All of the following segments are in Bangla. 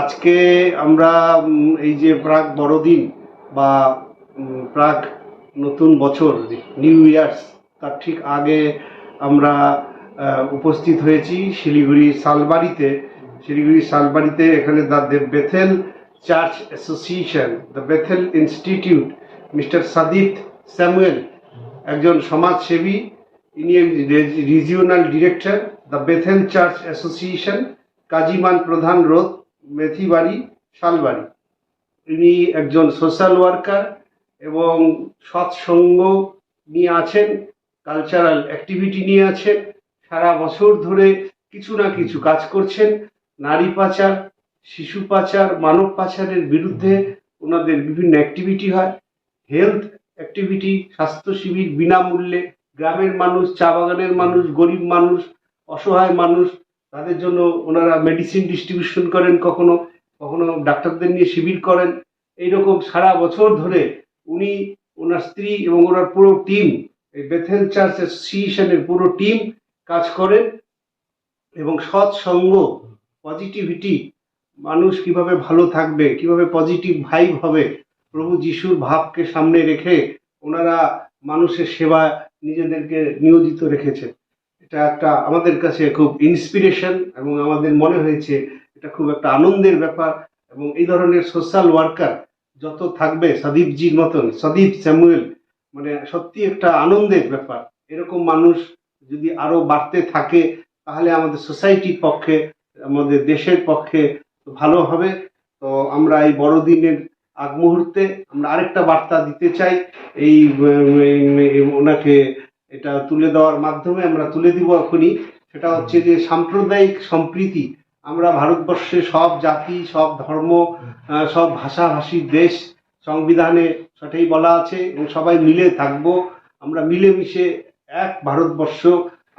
আজকে আমরা এই যে প্রাক বড়দিন বা প্রাক নতুন বছর নিউ ইয়ার্স তার ঠিক আগে আমরা উপস্থিত হয়েছি শিলিগুড়ি শালবাড়িতে। শিলিগুড়ি শালবাড়িতে এখানে the Bethel church association, the Bethel institute, mister Sadit Samuel, একজন সমাজসেবী। ইনি regional director, the Bethel church association, Kajiman Pradhan road Methibari, Salbari. ইনি একজন সোশ্যাল ওয়ার্কার এবং সৎসঙ্গ নিয়ে আছেন কালচারাল অ্যাক্টিভিটি নিয়ে আছেন, সারা বছর ধরে কিছু না কিছু কাজ করছেন। নারী পাচার, শিশু পাচার, মানব পাচারের বিরুদ্ধে ওনাদের বিভিন্ন অ্যাক্টিভিটি হয়। হেলথ অ্যাক্টিভিটি স্বাস্থ্য শিবির বিনামূল্যে, গ্রামের মানুষ, চা বাগানের মানুষ, গরিব মানুষ, অসহায় মানুষ তাদের জন্য ওনারা মেডিসিন ডিস্ট্রিবিউশন করেন কখনো কখনো ডাক্তারদের নিয়ে শিবির করেন। এইরকম সারা বছর ধরে উনি ওনার স্ত্রী এবং ওনার পুরো টিম এই বেথেল চার্চ অ্যাসোসিয়েশনের পুরো টিম কাজ করেন এবং সৎসঙ্গ পজিটিভিটি মানুষ কীভাবে ভালো থাকবে, কীভাবে পজিটিভ ভাইব হবে, প্রভু যিশুর ভাবকে সামনে রেখে ওনারা মানুষের সেবা নিজেদেরকে নিয়োজিত রেখেছেন। এটা একটা আমাদের কাছে খুব ইন্সপিরেশন এবং আমাদের মনে হয়েছে এটা খুব একটা আনন্দের ব্যাপার এবং এই ধরনের সোশ্যাল ওয়ার্কার যত থাকবে সদীপজির মতন সদীপ স্যামুয়েল মানে সত্যি একটা আনন্দের ব্যাপার। এরকম মানুষ যদি আরও বাড়তে থাকে, তাহলে আমাদের সোসাইটির পক্ষে, আমাদের দেশের পক্ষে ভালো হবে। তো আমরা এই বড়দিনের আগ মুহূর্তে আমরা আরেকটা বার্তা দিতে চাই। এই, ওনাকে এটা তুলে দেওয়ার মাধ্যমে আমরা তুলে দিব এখনই। সেটা হচ্ছে যে সাম্প্রদায়িক সম্প্রীতি। আমরা ভারতবর্ষে সব জাতি সব ধর্ম সব ভাষাভাষীর দেশ সংবিধানে সেটাই বলা আছে এবং সবাই মিলে থাকব। আমরা মিলেমিশে এক ভারতবর্ষ।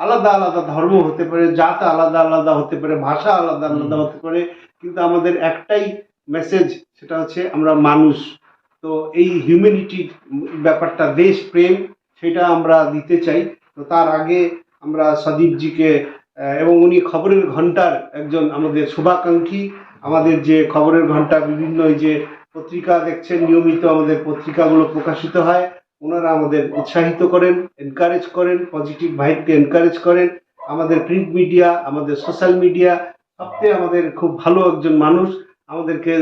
আলাদা আলাদা ধর্ম হতে পারে জাত আলাদা আলাদা হতে পারে ভাষা আলাদা আলাদা হতে পারে কিন্তু আমাদের একটাই মেসেজ সেটা হচ্ছে আমরা মানুষ। তো এই হিউম্যানিটির ব্যাপারটা দেশ প্রেম সেটা আমরা দিতে চাই। তো তার আগে আমরা সদীপজিকে এবং উনি খবরের ঘণ্টার একজন আমাদের শুভাকাঙ্ক্ষী। আমাদের যে খবরের ঘণ্টা বিভিন্ন যে পত্রিকা দেখছেন, নিয়মিত আমাদের পত্রিকাগুলো প্রকাশিত হয়, ওনারা আমাদের উৎসাহিত করেন এনকারেজ করেন পজিটিভ ভাইবকে এনকারেজ করেন। আমাদের প্রিন্ট মিডিয়া আমাদের সোশ্যাল মিডিয়া সবচেয়ে আমাদের খুব ভালো একজন মানুষ। আমাদেরকে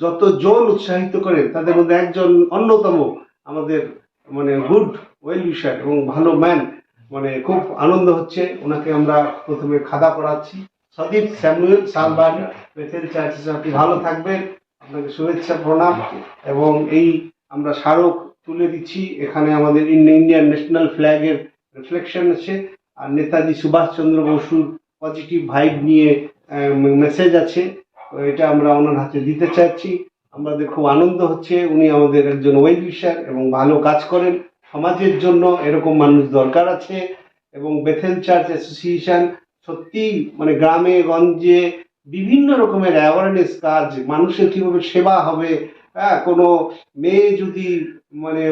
যত যতজন উৎসাহিত করেন, তাদের মধ্যে একজন অন্যতম আমাদের মানে গুড ওয়েল উইশার এবং ভালো ম্যান মানে খুব আনন্দ হচ্ছে। ওনাকে আমরা প্রথমে খাদা পড়াচ্ছি। Sadip, Samuel Salbari Bethel churches আপনি ভালো থাকবেন। আপনাকে শুভেচ্ছা, প্রণাম এবং এই আমরা স্মারক তুলে দিচ্ছি। এখানে আমাদের ইন্ডিয়ান ন্যাশনাল ফ্ল্যাগের রিফ্লেকশন আছে। আর নেতাজি সুভাষচন্দ্র বসুর পজিটিভ ভাইব নিয়ে মেসেজ আছে। এটা আমরা ওনার হাতে দিতে চাচ্ছি। আমাদের খুব আনন্দ হচ্ছে। উনি আমাদের একজন ওয়েল উইশার এবং ভালো কাজ করেন। সমাজের জন্য এরকম মানুষ দরকার আছে এবং বেথেল চার্চ অ্যাসোসিয়েশন সত্যি মানে গ্রামে গঞ্জে বিভিন্ন রকমের অ্যাওয়ারনেস কাজ মানুষের কীভাবে সেবা হবে হ্যাঁ কোনো মেয়ে যদি মানে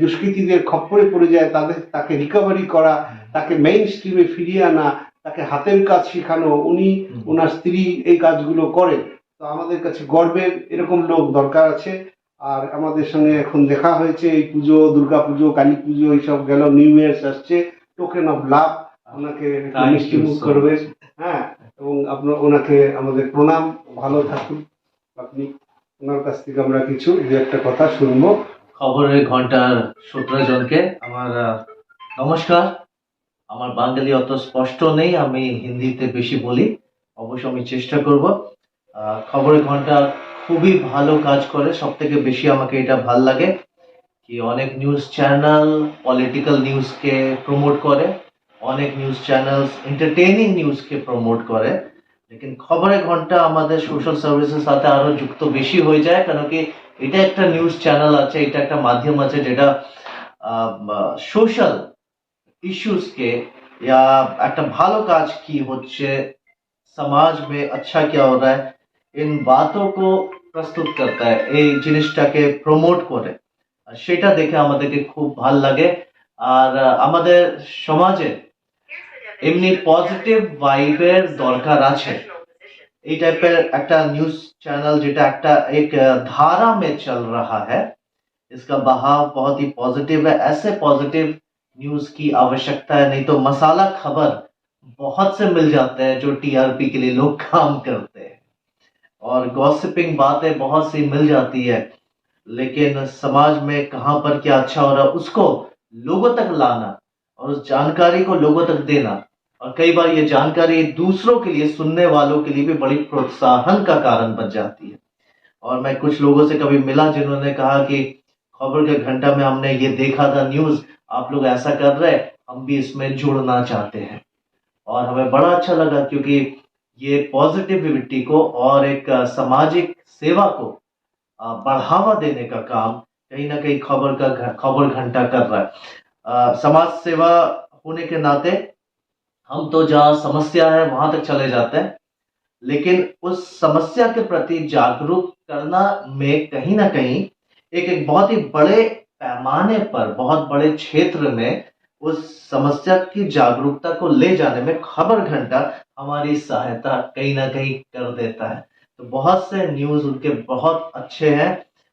দুষ্কৃতীদের খপ্পরে পড়ে যায় তাদের তাকে রিকভারি করা তাকে মেইন স্ট্রিমে ফিরিয়ে আনা তাকে হাতের কাজ শেখানো উনি ওনার স্ত্রী এই কাজগুলো করেন। তো আমাদের কাছে গর্বের এরকম লোক দরকার আছে। আর আমাদের সঙ্গে এখন দেখা হয়েছে এই পুজো দুর্গা পুজো কালী পুজো এইসব গেল নিউ ইয়ার্স আসছে টোকেন অফ লাভ ওনাকে মিষ্টি মুখ করবে হ্যাঁ এবং আপনার ওনাকে আমাদের প্রণাম ভালো থাকুন। আপনি ওনার কাছ থেকে আমরা কিছু দু একটা কথা শুনব। খবরের ঘণ্টার সতেরো জনকে আমার নমস্কার। আমার বাঙালি অত স্পষ্ট নেই আমি হিন্দিতে বেশি বলি অবশ্য আমি চেষ্টা করব। খবরের ঘন্টা খুবই ভালো কাজ করে সব থেকে বেশি আমাকে এটা ভাল লাগে কি অনেক নিউজ চ্যানেল পলিটিক্যাল নিউজকে প্রমোট করে অনেক নিউজ চ্যানেল এন্টারটেইনিং নিউজকে প্রমোট করে লেকিন খবরের ঘন্টা আমাদের সোশ্যাল সার্ভিসের সাথে আরো যুক্ত বেশি হয়ে যায় কেন কি এটা একটা নিউজ চ্যানেল আছে এটা একটা মাধ্যম আছে যেটা সোশ্যাল इश्यूज या একটা ভালো কাজ কি হচ্ছে সমাজ में अच्छा क्या हो रहा है इन बातों को প্রস্তুত করতে হয় এই জিনিসটাকে প্রমোট করে আর সেটা দেখে আমাদেরকে খুব ভাল লাগে আর আহ, আমাদের সমাজে এমনি পজিটিভ ভাইবের দরকার আছে এই টাইপের একটা নিউজ चैनल যেটা একটা एक धारा में चल रहा है इसका बहाव बहुत ही पॉजिटिव है ऐसे पॉजिटिव न्यूज की आवश्यकता है नहीं तो मसाला खबर बहुत से मिल जाते हैं जो टीआरपी के लिए लोग काम करते हैं और गॉसिपिंग बातें बहुत सी मिल जाती है, लेकिन समाज में कहाँ पर क्या अच्छा हो रहा है, उसको लोगों तक लाना और उस जानकारी को लोगों तक देना। और कई बार ये जानकारी दूसरों के लिए, सुनने वालों के लिए भी बड़ी प्रोत्साहन का कारण बन जाती है। और मैं कुछ लोगों से कभी मिला जिन्होंने कहा कि, खबर के घंटा में हमने ये देखा था न्यूज़ आप लोग ऐसा कर रहे, हम भी इसमें जुड़ना चाहते हैं। और हमें बड़ा अच्छा लगा, क्योंकि ये पॉजिटिविटी को और एक सामाजिक सेवा को बढ़ावा देने का काम कहीं ना कहीं खबर का खबर घंटा कर रहा है। समाज सेवा होने के नाते हम तो जहाँ समस्या है वहाँ तक चले जाते हैं, लेकिन उस समस्या के प्रति जागरूक करना में कहीं ना कहीं एक एक बहुत ही बड़े पैमाने पर, बहुत बड़े क्षेत्र में उस समस्या की जागरूकता को ले जाने में खबर घंटा हमारी सहायता कहीं ना कहीं कर देता है। तो बहुत से न्यूज़ उनके बहुत अच्छे हैं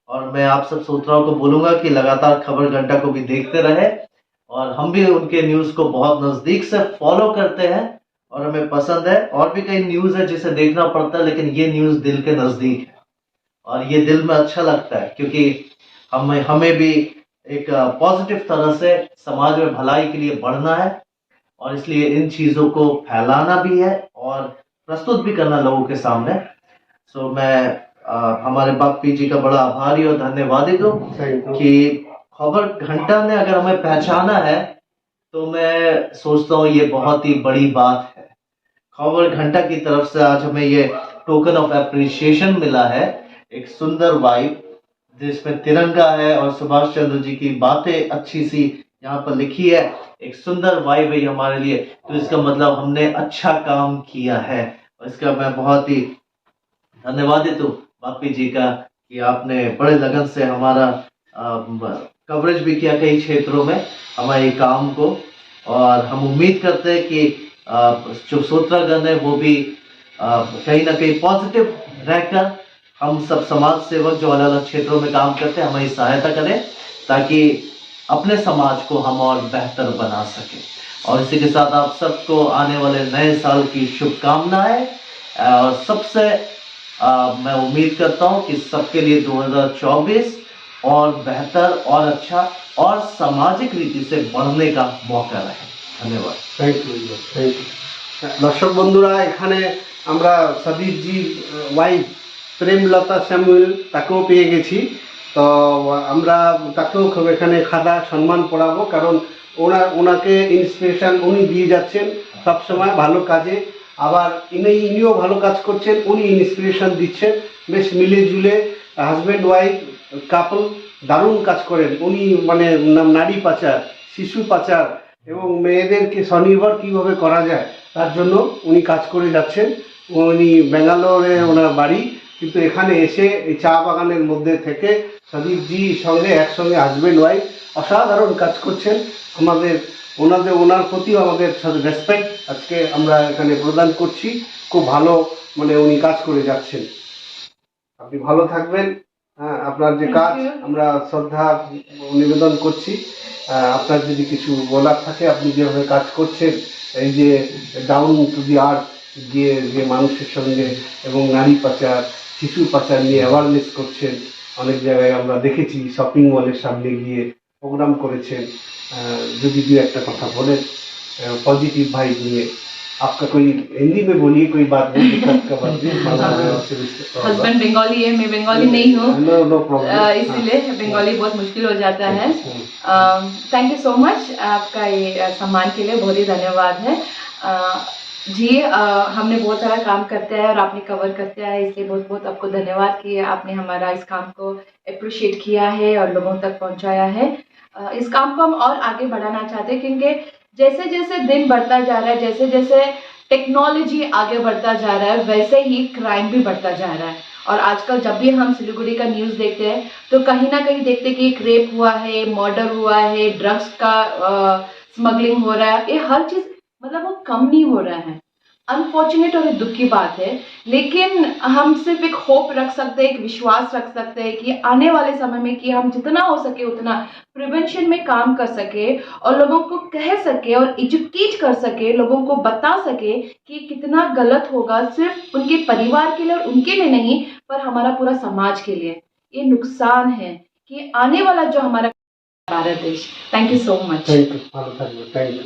और मैं आप सब श्रोताओं को बोलूँगा कि लगातार खबर घंटा को भी देखते रहे और हम भी उनके न्यूज़ को बहुत नज़दीक से फॉलो करते हैं और हमें पसंद है। और भी कई न्यूज़ है जिसे देखना पड़ता है, लेकिन ये न्यूज़ दिल के नज़दीक है। और ये दिल में अच्छा लगता है, क्योंकि हमें हमें भी एक पॉजिटिव तरह से समाज में भलाई के लिए बढ़ना है और इसलिए इन चीज़ों को फैलाना भी है और प्रस्तुत भी करना लोगों के सामने। सो मैं अ, हमारे बापी जी का बड़ा आभारी और धन्यवादित हूँ कि खबर घंटा ने अगर हमें पहचाना है तो मैं सोचता हूँ ये बहुत ही बड़ी बात है। खबर घंटा की तरफ़ से आज हमें ये टोकन ऑफ़ अप्रिसिएशन मिला है एक सुंदर वाइब जिसमें तिरंगा है और सुभाष चंद्र जी की बातें अच्छी सी यहाँ पर लिखी है। एक सुंदर वाइब है हमारे लिए। तो इसका मतलब हमने अच्छा काम किया है। और इसका मैं बहुत ही धन्यवादित हूँ बापी जी का कि आपने बड़े लगन से हमारा कवरेज भी किया कई क्षेत्रों में हमारे काम को। और हम उम्मीद करते हैं कि अ, जो श्रोतागण है वो भी कहीं ना कहीं पॉजिटिव रहकर हम सब समाज सेवक जो अलग अलग क्षेत्रों में काम करते हैं हमारी सहायता करें ताकि अपने समाज को हम और बेहतर बना सके और इसी के साथ आप सबको आने वाले नए साल की शुभकामनाएं अ, और सबसे अ, मैं उम्मीद करता हूं कि सबके लिए 2024 और बेहतर और अच्छा और सामाजिक रीति से बढ़ने का मौका रहे धन्यवाद থ্যাংক ইউ থ্যাংক ইউ দর্শক বন্ধুরা এখানে আমরা সদীপজি ওয়াইফ প্রেমলতা স্যামুয়েল তাকেও পেয়ে গেছি। তো, আমরা তাকেও খুব এখানে খাদা সম্মান পড়াবো, কারণ ওনার ওনাকে ইন্সপিরেশন উনি দিয়ে যাচ্ছেন সবসময় ভালো কাজে। আবার ইনি, ইনিও ভালো কাজ করছেন, উনি ইন্সপিরেশন দিচ্ছেন। বেশ মিলে জুলে হাজব্যান্ড ওয়াইফ কাপল দারুণ কাজ করেন। উনি মানে নারী পাচার, শিশু পাচার এবং মেয়েদেরকে স্বনির্ভর কীভাবে করা যায়, তার জন্য উনি কাজ করে যাচ্ছেন। উনি ব্যাঙ্গালোরে ওনার বাড়ি। কিন্তু এখানে এসে এই চা বাগানের মধ্যে থেকে সদীপজির সঙ্গে একসঙ্গে হাজবেন্ড ওয়াইফ অসাধারণ কাজ করছেন। আমাদের ওনাদের ওনার প্রতিও আমাদের রেসপেক্ট আজকে আমরা এখানে প্রদান করছি। খুব ভালো মানে উনি কাজ করে যাচ্ছেন। আপনি ভালো থাকবেন। হ্যাঁ আপনার যে কাজ আমরা শ্রদ্ধা নিবেদন করছি। আপনার যদি কিছু বলার থাকে আপনি যেভাবে কাজ করছেন এই যে ডাউন টু দি আর্থ গিয়ে যে মানুষের সঙ্গে এবং নারী পাচার শিশু পাচার নিয়ে অ্যাওয়ারনেস করছেন অনেক জায়গায় আমরা দেখেছি শপিং মলের সামনে গিয়ে প্রোগ্রাম করেছেন আহ, যদি দু একটা কথা বলেন पॉजिटिव भाई लिए आपका कोई हिंदी में बोलिए कोई बात नहीं दिक्कत का बात नहीं हस्बैंड बंगाली है मैं बंगाली नहीं हूँ नो नो अ, प्रॉब्लम इसीलिए बंगाली बहुत मुश्किल हो जाता है थैंक यू सो मच आपका ये अ, सम्मान के लिए बहुत ही धन्यवाद है अ, जी अ, हमने बहुत सारा काम करते हैं और आपने कवर करते हैं इसलिए बहुत बहुत आपको धन्यवाद कि आपने हमारा इस काम को अप्रिशिएट किया है और लोगों तक पहुँचाया है। अ, इस काम को हम और आगे बढ़ाना चाहते हैं क्योंकि जैसे जैसे दिन बढ़ता जा रहा है जैसे जैसे टेक्नोलॉजी आगे बढ़ता जा रहा है वैसे ही क्राइम भी बढ़ता जा रहा है। और आजकल जब भी हम सिलीगुड़ी का न्यूज़ देखते हैं तो कहीं ना कहीं देखते कि एक रेप हुआ है मर्डर हुआ है ड्रग्स का स्मगलिंग हो रहा है ये हर चीज़ मतलब वो कम नहीं हो रहा है। अनफॉर्चुनेट और दुख की बात है, लेकिन हम सिर्फ़ एक होप रख सकते हैं, एक विश्वास रख सकते हैं कि आने वाले समय में कि हम जितना हो सके उतना प्रिवेंशन में काम कर सके और लोगों को कह सके और एजुकेट कर सके, लोगों को बता सके कि कितना गलत होगा सिर्फ़ उनके परिवार के लिए और उनके लिए नहीं, पर हमारा पूरा समाज के लिए। ये नुकसान है कि आने वाला जो हमारा भारत देश। Thank you so much thank you thank you